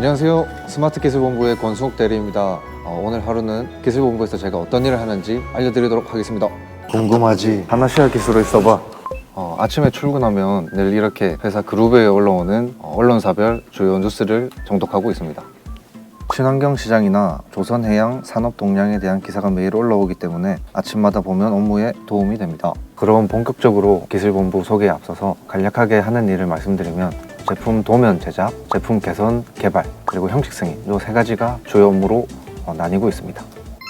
안녕하세요. 스마트 기술본부의 권수욱 대리입니다. 어, 오늘 하루는 기술본부에서 제가 어떤 일을 하는지 알려드리도록 하겠습니다. 궁금하지? 하나시아 기술을 써봐. 어, 아침에 출근하면 늘 이렇게 회사 그룹에 올라오는 어, 언론사별 주요 뉴스를 정독하고 있습니다. 친환경 시장이나 조선해양 산업 동향에 대한 기사가 매일 올라오기 때문에 아침마다 보면 업무에 도움이 됩니다. 그럼 본격적으로 기술본부 소개에 앞서서 간략하게 하는 일을 말씀드리면 제품 도면 제작, 제품 개선, 개발, 그리고 형식 승인 이 세 가지가 주요 업무로 어, 나뉘고 있습니다.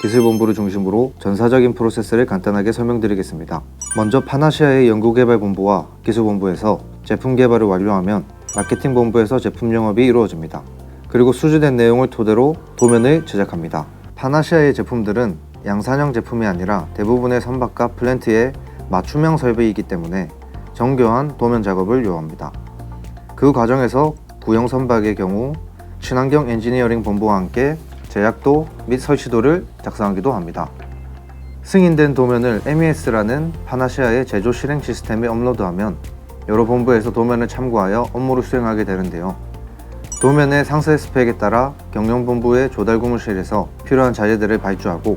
기술본부를 중심으로 전사적인 프로세스를 간단하게 설명드리겠습니다. 먼저 파나시아의 연구개발본부와 기술본부에서 제품 개발을 완료하면 마케팅본부에서 제품 영업이 이루어집니다. 그리고 수주된 내용을 토대로 도면을 제작합니다. 파나시아의 제품들은 양산형 제품이 아니라 대부분의 선박과 플랜트의 맞춤형 설비이기 때문에 정교한 도면 작업을 요합니다. 그 과정에서 구형 선박의 경우 친환경 엔지니어링 본부와 함께 제작도 및 설치도를 작성하기도 합니다. 승인된 도면을 MES라는 파나시아의 제조 실행 시스템에 업로드하면 여러 본부에서 도면을 참고하여 업무를 수행하게 되는데요. 도면의 상세 스펙에 따라 경영본부의 조달고무실에서 필요한 자재들을 발주하고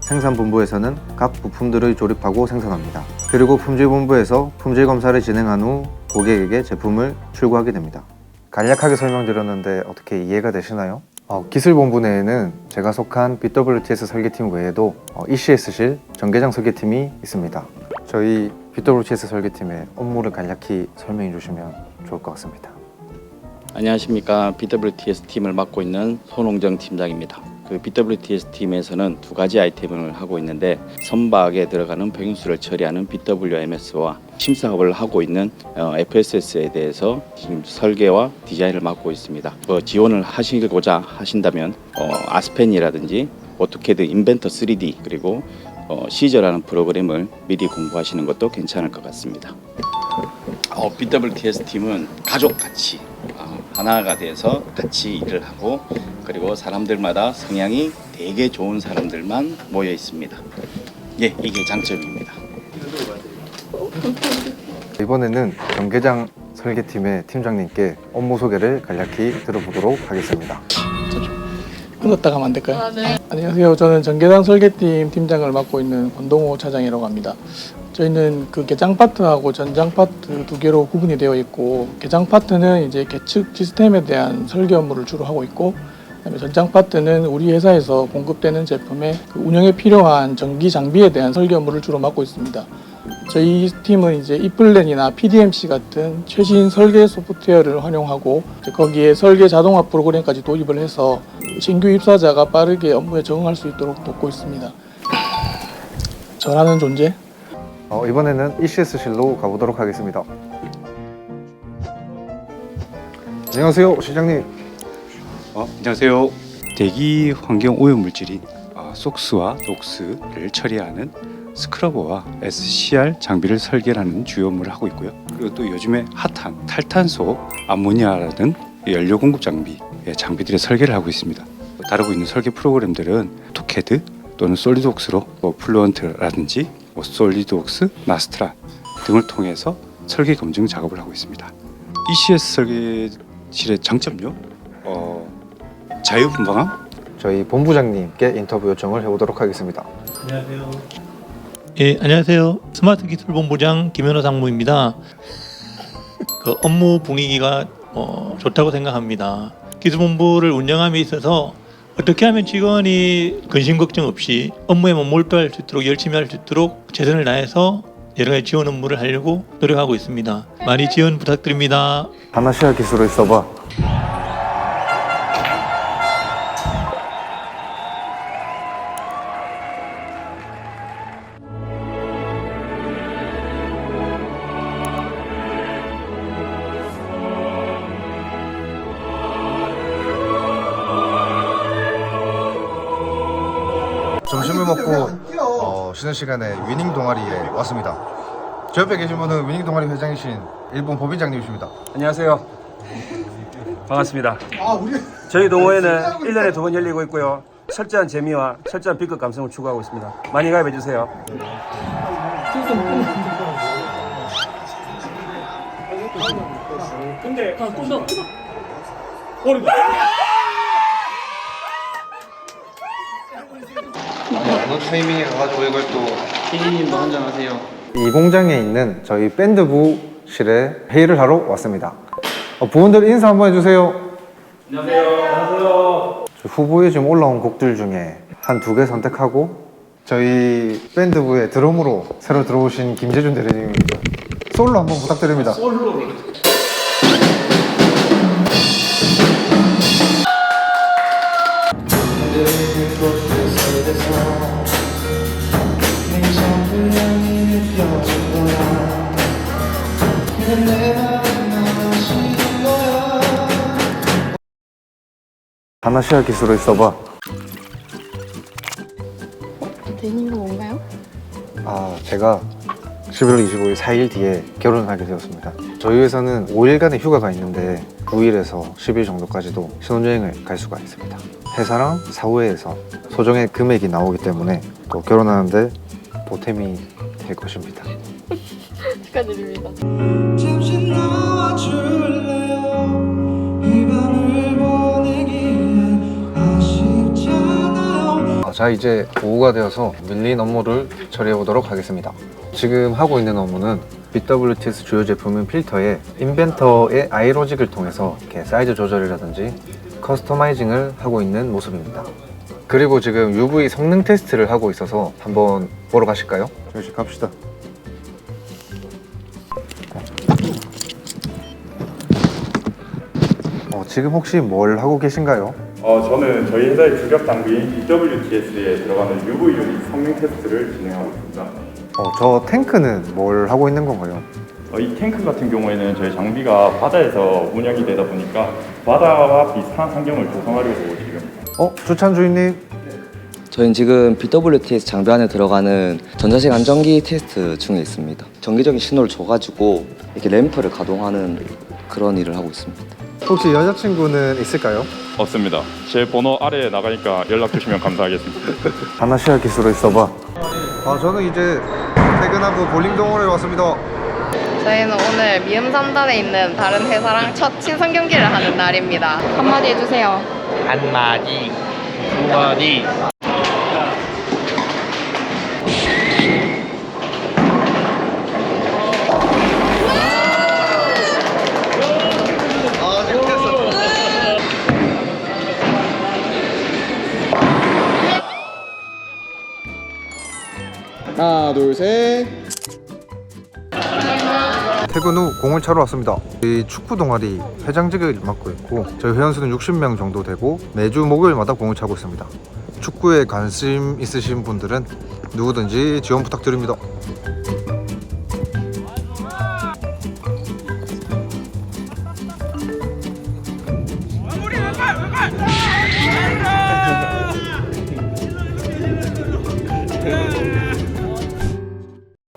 생산본부에서는 각 부품들을 조립하고 생산합니다. 그리고 품질본부에서 품질 검사를 진행한 후 고객에게 제품을 출고하게 됩니다. 간략하게 설명드렸는데 어떻게 이해가 되시나요? 어, 기술본부 내에는 제가 속한 BWTS 설계팀 외에도 어, ECS실 전개장 설계팀이 있습니다. 저희 BWTS 설계팀의 업무를 간략히 설명해 주시면 좋을 것 같습니다. 안녕하십니까 BWTS 팀을 맡고 있는 손홍정 팀장입니다. 그 BWTS 팀에서는 두 가지 아이템을 하고 있는데 선박에 들어가는 병인수를 처리하는 BWMS와 심사업을 하고 있는 어, FSS에 대해서 지금 설계와 디자인을 맡고 있습니다. 뭐 지원을 하시고자 하신다면 어, 아스펜이라든지 오토캐드 인벤터 3D 그리고 어, 시저라는 프로그램을 미리 공부하시는 것도 괜찮을 것 같습니다. 어, BWTS 팀은 가족같이 어, 하나가 돼서 같이 일을 하고 그리고 사람들마다 성향이 되게 좋은 사람들만 모여 있습니다. 예, 이게 장점입니다. 이번에는 전개장 설계팀의 팀장님께 업무 소개를 간략히 들어보도록 하겠습니다. 끊었다 가면 안 될까요? 아, 네. 안녕하세요. 저는 전개장 설계팀 팀장을 맡고 있는 권동호 차장이라고 합니다. 저희는 그 개장 파트하고 전장 파트 두 개로 구분이 되어 있고 개장 파트는 이제 계측 시스템에 대한 설계 업무를 주로 하고 있고 전장 파트는 우리 회사에서 공급되는 제품의 그 운영에 필요한 전기 장비에 대한 설계 업무를 주로 맡고 있습니다. 저희 팀은 이제 이플랜이나 PDMC 같은 최신 설계 소프트웨어를 활용하고 거기에 설계 자동화 프로그램까지 도입을 해서 신규 입사자가 빠르게 업무에 적응할 수 있도록 돕고 있습니다. 저라는 존재? 어, 이번에는 ECS실로 가보도록 하겠습니다. 안녕하세요, 시장님. 어, 안녕하세요. 대기 환경 오염 물질인 어, 속스와 녹스를 처리하는 스크러버와 SCR 장비를 설계하는 주요 업무를 하고 있고요. 그리고 또 요즘에 핫한 탈탄소 암모니아라는 연료 공급 장비 의 장비들의 설계를 하고 있습니다. 다루고 있는 설계 프로그램들은 토캐드 또는 솔리드웍스로 뭐 플루언트라든지 뭐 솔리드웍스, 나스트라 등을 통해서 설계 검증 작업을 하고 있습니다. ECS 설계실의 장점요? 어, 자유분방함, 저희 본부장님께 인터뷰 요청을 해보도록 하겠습니다. 예, 안녕하세요. 스마트 기술 본부장 김현호 상무입니다. 그 업무 분위기가 어, 좋다고 생각합니다. 기술본부를 운영함에 있어서 어떻게 하면 직원이 근심 걱정 없이 업무에만 몰두할 수 있도록 열심히 할 수 있도록 최선을 다해서 여러 가지 지원 업무를 하려고 노력하고 있습니다. 많이 지원 부탁드립니다. 하나시아 기술을 써봐. 먹고 어, 쉬는 시간에 위닝 동아리에 왔습니다. 저 옆에 계신 분은 위닝 동아리 회장이신 일본 법인장님이십니다. 안녕하세요. 반갑습니다. 저희 동호회는 1년에 두 번 열리고 있고요. 철저한 재미와 철저한 B급 감성을 추구하고 있습니다. 많이 가입해 주세요. 어느 타이밍에 가가지고 이걸 또 피디님도 한잔 하세요. 이 공장에 있는 저희 밴드부실에 회의를 하러 왔습니다. 어, 부원들 인사 한번 해주세요. 안녕하세요. 후보에 지금 올라온 곡들 중에 한 두 개 선택하고 저희 밴드부의 드럼으로 새로 들어오신 김재준 대리님입니다. 솔로 한번 부탁드립니다. 하나시아 기술을 써봐. 되는 거 뭔가요? 아, 제가 11월 25일 4일 뒤에 결혼을 하게 되었습니다. 저희 회사는 5일간의 휴가가 있는데 9일에서 10일 정도까지도 신혼여행을 갈 수가 있습니다. 회사랑 사후회에서 소정의 금액이 나오기 때문에 또 결혼하는데 보탬이 될 것입니다. 축하드립니다. 아, 자 이제 오후가 되어서 밀린 업무를 처리해 보도록 하겠습니다. 지금 하고 있는 업무는 BWTS 주요 제품인 필터에 인벤터의 아이로직을 통해서 이렇게 사이즈 조절이라든지 커스터마이징을 하고 있는 모습입니다. 그리고 지금 UV 성능 테스트를 하고 있어서 한번 보러 가실까요? 잠시 갑시다. 어, 지금 혹시 뭘 하고 계신가요? 어, 저는 저희 회사의 주력 장비인 BWTS에 들어가는 UV 유닛 성능 테스트를 진행하고 있습니다. 어, 저 탱크는 뭘 하고 있는 건가요? 어, 이 탱크 같은 경우에는 저희 장비가 바다에서 운영이 되다 보니까 바다와 비슷한 환경을 조성하려고 지금 어, 주찬 주인님 저희는 지금 BWTS 장비 안에 들어가는 전자식 안전기 테스트 중에 있습니다. 정기적인 신호를 줘가지고 이렇게 램프를 가동하는 그런 일을 하고 있습니다. 혹시 여자친구는 있을까요? 없습니다. 제 번호 아래에 나가니까 연락 주시면 감사하겠습니다. 하나시아 기술을 써봐. 아 저는 이제 퇴근하고 볼링 동호회에 왔습니다. 저희는 오늘 미음 3단에 있는 다른 회사랑 첫 친선 경기를 하는 날입니다. 한마디 해주세요. 한 마디, 두 마디. 하나 둘 셋. 퇴근 후 공을 차러 왔습니다. 이 축구 동아리 회장직을 맡고 있고 저희 회원 수는 60명 정도 되고 매주 목요일마다 공을 차고 있습니다. 축구에 관심 있으신 분들은 누구든지 지원 부탁드립니다.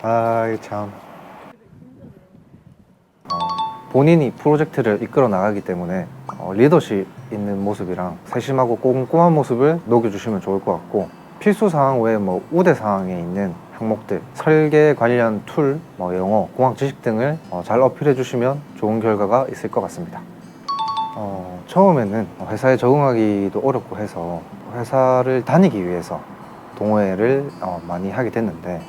아이 참. 어, 본인이 프로젝트를 이끌어 나가기 때문에 어, 리더십 있는 모습이랑 세심하고 꼼꼼한 모습을 녹여주시면 좋을 것 같고 필수 사항 외에 뭐 우대 사항에 있는 항목들 설계 관련 툴, 뭐 영어, 공학 지식 등을 어, 잘 어필해 주시면 좋은 결과가 있을 것 같습니다. 어, 처음에는 회사에 적응하기도 어렵고 해서 회사를 다니기 위해서 동호회를 어, 많이 하게 됐는데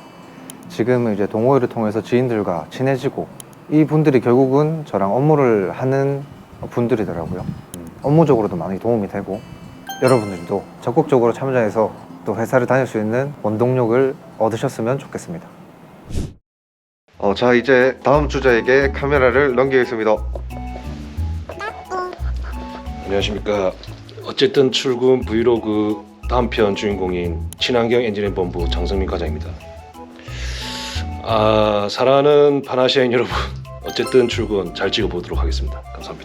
지금은 이제 동호회를 통해서 지인들과 친해지고 이 분들이 결국은 저랑 업무를 하는 분들이더라고요. 음, 업무적으로도 많이 도움이 되고 여러분들도 적극적으로 참여해서 또 회사를 다닐 수 있는 원동력을 얻으셨으면 좋겠습니다. 어, 자 이제 다음 주자에게 카메라를 넘기겠습니다. 안녕하십니까. 어쨌든 출근 브이로그 다음 편 주인공인 친환경 엔지니어링 본부 장성민 과장입니다. 아, 사랑하는 파나시아인 여러분, 어쨌든 출근 잘 찍어보도록 하겠습니다. 감사합니다.